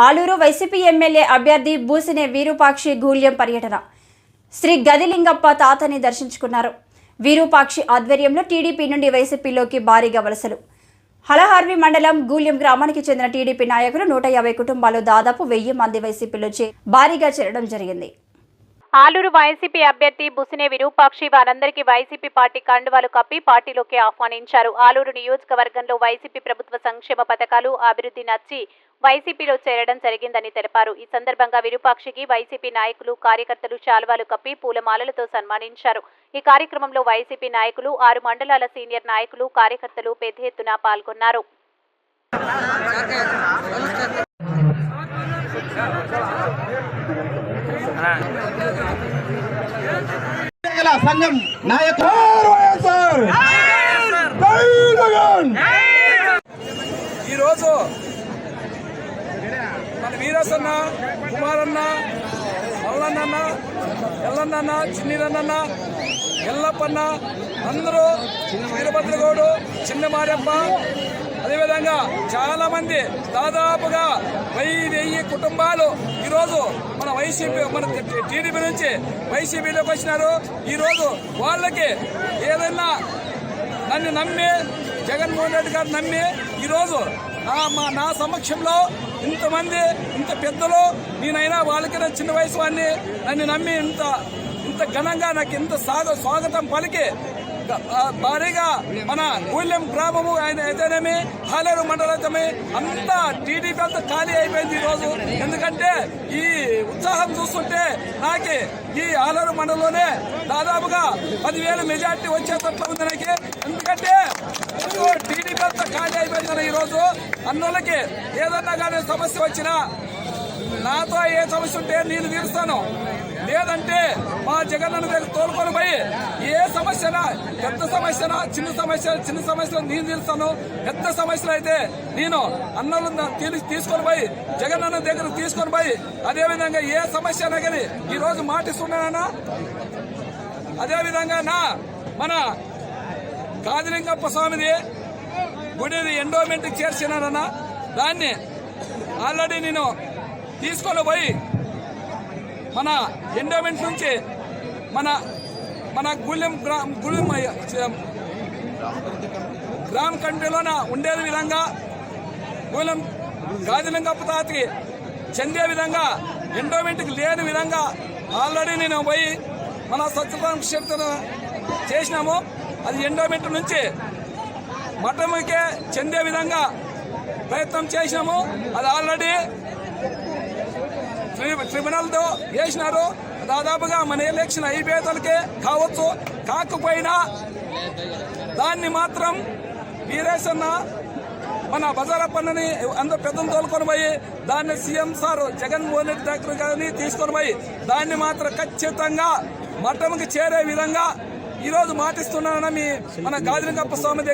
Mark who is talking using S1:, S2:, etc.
S1: Aluru YCP MLA అభ్యర్థి బూసినే వీరూపాక్షి గూల్యం పర్యటన. శ్రీ గదిలింగప్ప తాతని దర్శించుకున్నారు. వీరూపాక్షి ఆధ్వర్యంలో టీడీపీ నుండి వైసీపీలోకి భారీగా వలసలు. హలహార్వి మండలం గూల్యం గ్రామానికి చెందిన టీడీపీ నాయకులు నూట యాభై కుటుంబాలు దాదాపు వెయ్యి మంది వైసీపీలో భారీగా చేరడం జరిగింది.
S2: ఆలూరు వైసీపీ అభ్యర్థి బుసినే విరూపాక్షి వారందరికీ వైసీపీ పార్టీ కండువాలు కప్పి పార్టీలోకి ఆహ్వానించారు. ఆలూరు నియోజకవర్గంలో వైసీపీ ప్రభుత్వ సంక్షేమ పథకాలు అభివృద్ధి నచ్చి వైసీపీలో చేరడం జరిగిందని తెలిపారు. ఈ సందర్భంగా విరూపాక్షికి వైసీపీ నాయకులు కార్యకర్తలు శాలువాలు కప్పి పూలమాలలతో సన్మానించారు. ఈ కార్యక్రమంలో వైసీపీ నాయకులు ఆరు మండలాల సీనియర్ నాయకులు కార్యకర్తలు పెద్ద ఎత్తున పాల్గొన్నారు.
S3: గల సంఘం నాయకులు
S4: ఈరోజు మన కుమారన్న మల్లన్న ఎల్లన్న చిన్నీరన్న ఎల్లప్పన్న అందరూ వీరభద్రగౌడు చిన్న మారప్ప అదేవిధంగా చాలా మంది దాదాపుగా వెయ్యి వెయ్యి కుటుంబాలు ఈరోజు మన వైసీపీ మన టీడీపీ నుంచి వైసీపీలోకి వచ్చినారు. ఈరోజు వాళ్ళకి ఏదైనా నన్ను నమ్మి జగన్మోహన్ రెడ్డి గారు నమ్మి ఈరోజు నా మా నా సమక్షంలో ఇంతమంది ఇంత పెద్దలు నేనైనా వాళ్ళకైనా చిన్న వయసు వాడిని నన్ను నమ్మి ఇంత ఇంత ఘనంగా నాకు ఇంత సాగ స్వాగతం పలికి భారీగా మన గూళ్ళెం గ్రామము ఆయన అయితేనేమి హాలేరు మండలమే అంతా టీడీపీ అంతా ఖాళీ అయిపోయింది ఈ రోజు ఎందుకంటే ఈ ఉత్సాహం చూస్తుంటే నాకు ఈ ఆలూరు మండలంలోనే దాదాపుగా పదివేల మెజార్టీ వచ్చేటట్లు ఉంది నాకు. ఎందుకంటే టీడీపీ అంతా ఖాళీ అయిపోయింది కదా ఈ రోజు అన్నోళ్ళకి ఏదన్నా కానీ సమస్య వచ్చినా నాతో ఏ సమస్య ఉంటే నేను తీరుస్తాను. లేదంటే మా జగన్ దగ్గర తోలుకొని పోయి ఏ సమస్యనా పెద్ద సమస్యనా చిన్న సమస్య చిన్న సమస్యలు నేను తీరుస్తాను. పెద్ద సమస్యలు అయితే నేను అన్నలు తీసుకొని పోయి జగన్ అన్న దగ్గర తీసుకొని పోయి అదేవిధంగా ఏ సమస్య అయినా కానీ ఈరోజు మాటిస్తున్నానా అదేవిధంగా నా మన కాదిలింగప్ప స్వామిది గుడిని ఎండోమెంట్కి చేర్చినానన్న దాన్ని ఆల్రెడీ నేను తీసుకొని పోయి మన ఎండోమెంట్ నుంచి మన మన గుళ్ళెం గ్రా గుళ్ళెం గ్రామ కంట్రీలోన ఉండే విధంగా గుళ్ళెం గాదిలింగప్ప తాతకి చెందే విధంగా ఎండోమెంట్కి లేని విధంగా ఆల్రెడీ నేను పోయి మన సత్యప్రక్షణ చేసినాము. అది ఎండోమెంట్ నుంచి మఠముకే చెందే విధంగా ప్రయత్నం చేసినాము. అది ఆల్రెడీ ట్రిబ్యునల్తో చేసినారు. దాదాపుగా మన ఎలక్షన్ అయిపోయేతలకే కావచ్చు. కాకపోయినా దాన్ని మాత్రం వీరేసన్న మన బజారప్పన్నని అందరు పెద్దలు తోలుకొని పోయి దాన్ని సీఎం సార్ జగన్మోహన్ రెడ్డి దగ్గర కానీ తీసుకొని పోయి దాన్ని మాత్రం ఖచ్చితంగా మఠంకి చేరే విధంగా ఈరోజు మాటిస్తున్నానని మీ మన గాదిలింగప్ప స్వామి దగ్గర